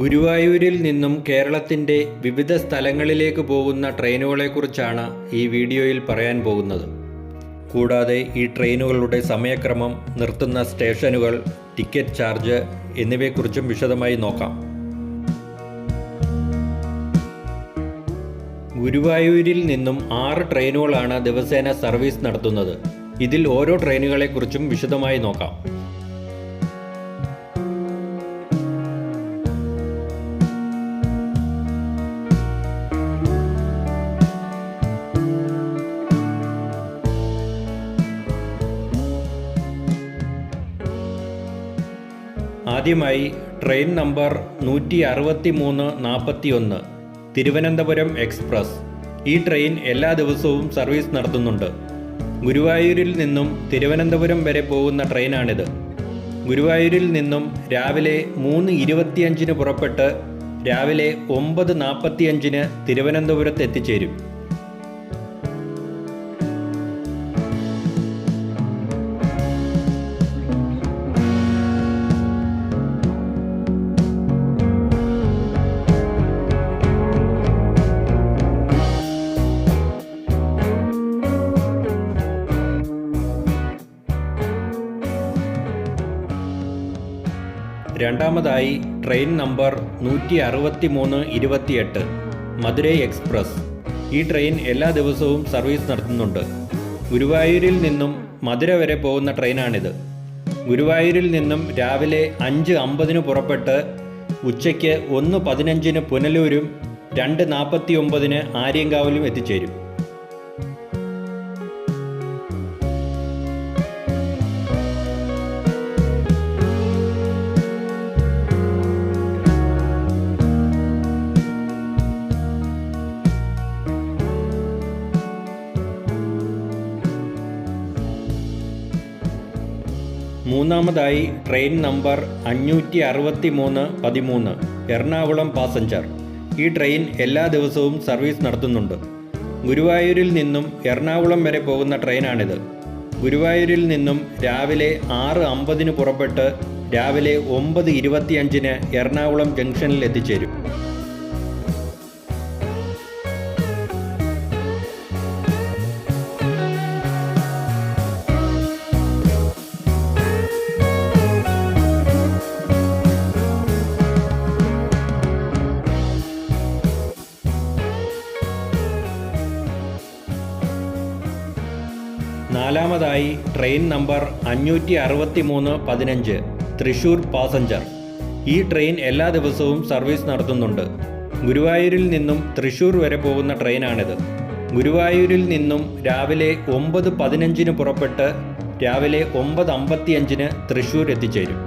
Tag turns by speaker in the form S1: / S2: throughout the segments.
S1: ഗുരുവായൂരിൽ നിന്നും കേരളത്തിന്റെ വിവിധ സ്ഥലങ്ങളിലേക്ക് പോകുന്ന ട്രെയിനുകളെക്കുറിച്ചാണ് ഈ വീഡിയോയിൽ പറയാൻ പോകുന്നത്. കൂടാതെ ഈ ട്രെയിനുകളുടെ സമയക്രമം നിർത്തുന്ന സ്റ്റേഷനുകൾ ടിക്കറ്റ് ചാർജ് എന്നിവയെക്കുറിച്ചും വിശദമായി നോക്കാം. ഗുരുവായൂരിൽ നിന്നും ആറ് ട്രെയിനുകളാണ് ദിവസേന സർവീസ് നടത്തുന്നത്. ഇതിൽ ഓരോ ട്രെയിനുകളെക്കുറിച്ചും വിശദമായി നോക്കാം. ആദ്യമായി ട്രെയിൻ നമ്പർ നൂറ്റി അറുപത്തി മൂന്ന് നാൽപ്പത്തി ഒന്ന് തിരുവനന്തപുരം എക്സ്പ്രസ്. ഈ ട്രെയിൻ എല്ലാ ദിവസവും സർവീസ് നടത്തുന്നുണ്ട്. ഗുരുവായൂരിൽ നിന്നും തിരുവനന്തപുരം വരെ പോകുന്ന ട്രെയിനാണിത്. ഗുരുവായൂരിൽ നിന്നും രാവിലെ മൂന്ന് ഇരുപത്തിയഞ്ചിന് പുറപ്പെട്ട് രാവിലെ ഒമ്പത് നാൽപ്പത്തിയഞ്ചിന് തിരുവനന്തപുരത്ത് എത്തിച്ചേരും. രണ്ടാമതായി ട്രെയിൻ നമ്പർ നൂറ്റി അറുപത്തി മൂന്ന് ഇരുപത്തിയെട്ട് മധുരൈ എക്സ്പ്രസ്. ഈ ട്രെയിൻ എല്ലാ ദിവസവും സർവീസ് നടത്തുന്നുണ്ട്. ഗുരുവായൂരിൽ നിന്നും മധുര വരെ പോകുന്ന ട്രെയിനാണിത്. ഗുരുവായൂരിൽ നിന്നും രാവിലെ അഞ്ച് അമ്പതിന് പുറപ്പെട്ട് ഉച്ചയ്ക്ക് ഒന്ന് പതിനഞ്ചിന് പുനലൂരും രണ്ട് നാൽപ്പത്തി ഒമ്പതിന് ആര്യങ്കാവിലും എത്തിച്ചേരും. മൂന്നാമതായി ട്രെയിൻ നമ്പർ അഞ്ഞൂറ്റി അറുപത്തി മൂന്ന് പതിമൂന്ന് എറണാകുളം പാസഞ്ചർ. ഈ ട്രെയിൻ എല്ലാ ദിവസവും സർവീസ് നടത്തുന്നുണ്ട്. ഗുരുവായൂരിൽ നിന്നും എറണാകുളം വരെ പോകുന്ന ട്രെയിനാണിത്. ഗുരുവായൂരിൽ നിന്നും രാവിലെ ആറ് അമ്പതിന് പുറപ്പെട്ട് രാവിലെ ഒമ്പത് ഇരുപത്തിയഞ്ചിന് എറണാകുളം ജംഗ്ഷനിൽ എത്തിച്ചേരും. നാലാമതായി ട്രെയിൻ നമ്പർ അഞ്ഞൂറ്റി അറുപത്തി മൂന്ന് പതിനഞ്ച് തൃശൂർ പാസഞ്ചർ. ഈ ട്രെയിൻ എല്ലാ ദിവസവും സർവീസ് നടത്തുന്നുണ്ട്. ഗുരുവായൂരിൽ നിന്നും തൃശൂർ വരെ പോകുന്ന ട്രെയിനാണിത്. ഗുരുവായൂരിൽ നിന്നും രാവിലെ ഒമ്പത് പതിനഞ്ചിന് പുറപ്പെട്ട് രാവിലെ ഒമ്പത് അമ്പത്തിയഞ്ചിന് തൃശൂർ എത്തിച്ചേരും.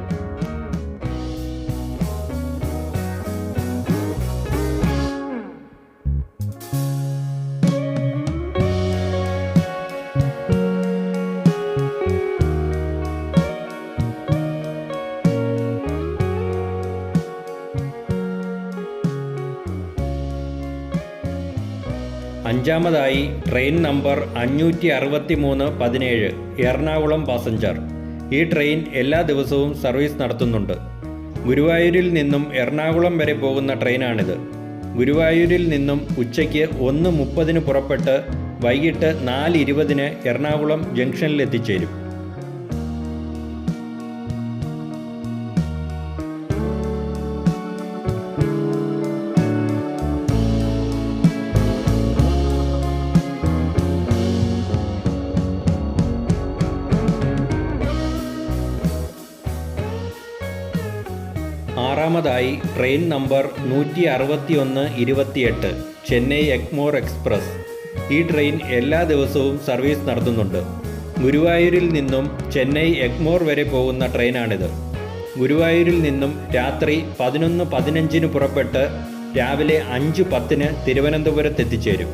S1: അഞ്ചാമതായി ട്രെയിൻ നമ്പർ അഞ്ഞൂറ്റി അറുപത്തി മൂന്ന് പതിനേഴ് എറണാകുളം പാസഞ്ചർ. ഈ ട്രെയിൻ എല്ലാ ദിവസവും സർവീസ് നടത്തുന്നുണ്ട്. ഗുരുവായൂരിൽ നിന്നും എറണാകുളം വരെ പോകുന്ന ട്രെയിനാണിത്. ഗുരുവായൂരിൽ നിന്നും ഉച്ചയ്ക്ക് ഒന്ന് മുപ്പതിന് പുറപ്പെട്ട് വൈകിട്ട് നാല് ഇരുപതിന് എറണാകുളം ജംഗ്ഷനിൽ എത്തിച്ചേരും ആറാമതായി ട്രെയിൻ നമ്പർ നൂറ്റി അറുപത്തി ഒന്ന് ഇരുപത്തിയെട്ട് ചെന്നൈ എഗ്മോർ എക്സ്പ്രസ്. ഈ ട്രെയിൻ എല്ലാ ദിവസവും സർവീസ് നടത്തുന്നുണ്ട്. ഗുരുവായൂരിൽ നിന്നും ചെന്നൈ എഗ്മോർ വരെ പോകുന്ന ട്രെയിനാണിത്. ഗുരുവായൂരിൽ നിന്നും രാത്രി പതിനൊന്ന് പതിനഞ്ചിന് പുറപ്പെട്ട് രാവിലെ അഞ്ച് പത്തിന് തിരുവനന്തപുരത്ത് എത്തിച്ചേരും